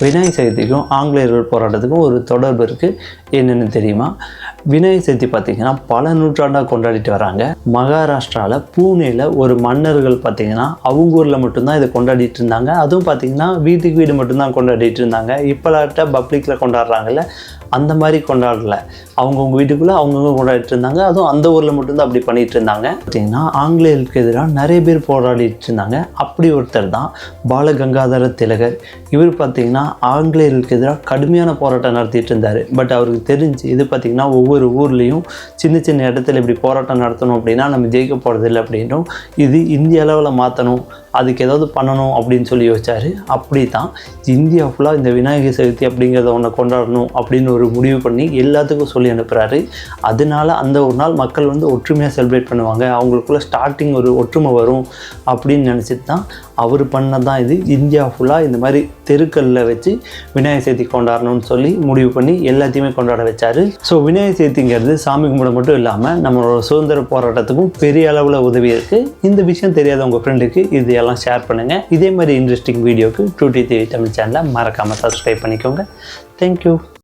விநாயகர் சதுர்த்திக்கும் ஆங்கிலேயர்கள் போராட்டத்துக்கும் ஒரு தொடர்பு இருக்குது என்னென்னு தெரியுமா? விநாயகர் சதுர்த்தி பார்த்திங்கன்னா பல நூற்றாண்டாக கொண்டாடிட்டு வராங்க. மகாராஷ்டிராவில் பூனேயில் ஒரு மன்னர்கள் பார்த்திங்கன்னா அவங்க ஊரில் மட்டும்தான் இதை கொண்டாடிட்டு இருந்தாங்க. அதுவும் பார்த்திங்கன்னா வீட்டுக்கு வீடு மட்டும்தான் கொண்டாடிட்டு இருந்தாங்க. இப்போலாட்ட பப்ளிக்கில் கொண்டாடுறாங்கல்ல. அந்த மாதிரி கொண்டாடல. அவங்கவுங்க வீட்டுக்குள்ளே அவங்கவுங்க கொண்டாடிட்டு இருந்தாங்க. அதுவும் அந்த ஊரில் மட்டும்தான் அப்படி பண்ணிகிட்டு இருந்தாங்க. பார்த்தீங்கன்னா ஆங்கிலேயர்களுக்கு எதிராக நிறைய பேர் போராடிட்டு இருந்தாங்க. அப்படி ஒருத்தர் தான் பாலகங்காதர திலகர். இவர் பார்த்தீங்கன்னா ஆங்கிலேயர்களுக்கு எதிராக கடுமையான போராட்டம் நடத்திட்டு இருந்தார். பட் அவருக்கு தெரிஞ்சு இது பார்த்திங்கன்னா ஒவ்வொரு ஊர்லேயும் சின்ன சின்ன இடத்துல இப்படி போராட்டம் நடத்தணும் அப்படின்னா நம்ம ஜெயிக்க போகிறதில்ல அப்படின்னும் இது இந்திய அளவில் மாற்றணும் அதுக்கு ஏதாவது பண்ணணும் அப்படின்னு சொல்லி யோசிச்சார். அப்படி தான் இந்தியா ஃபுல்லாக இந்த விநாயகர் சதுர்த்தி அப்படிங்கிறத ஒன்று கொண்டாடணும் அப்படின்னு ஒரு முடிவு பண்ணி எல்லாத்துக்கும் சொல்லி அனுப்புகிறாரு அதனால அந்த ஒரு நாள் மக்கள் வந்து ஒற்றுமையாக செலிப்ரேட் பண்ணுவாங்க. அவங்களுக்குள்ள ஸ்டார்டிங் ஒரு ஒற்றுமை வரும் அப்படின்னு நினச்சிட்டு தான் அவர் பண்ண தான் இது. இந்தியா ஃபுல்லாக இந்த மாதிரி தெருக்களில் வச்சு விநாயகர் சதுர்த்தி கொண்டாடணும்னு சொல்லி முடிவு பண்ணி எல்லாத்தையுமே கொண்டாட வச்சார். ஸோ விநாயகர் சதுர்த்திங்கிறது சாமி கும்பிட மட்டும் இல்லாமல் நம்மளோட சுதந்திர போராட்டத்துக்கும் பெரிய அளவில் உதவி இருக்குது இந்த விஷயம் தெரியாத உங்கள் ஃப்ரெண்டுக்கு இதையெல்லாம் ஷேர் பண்ணுங்கள் இதே மாதிரி இன்ட்ரெஸ்டிங் வீடியோக்கு டூ டி தமிழ் சேனலை மறக்காமல் சப்ஸ்கிரைப் பண்ணிக்கோங்க. தேங்க்யூ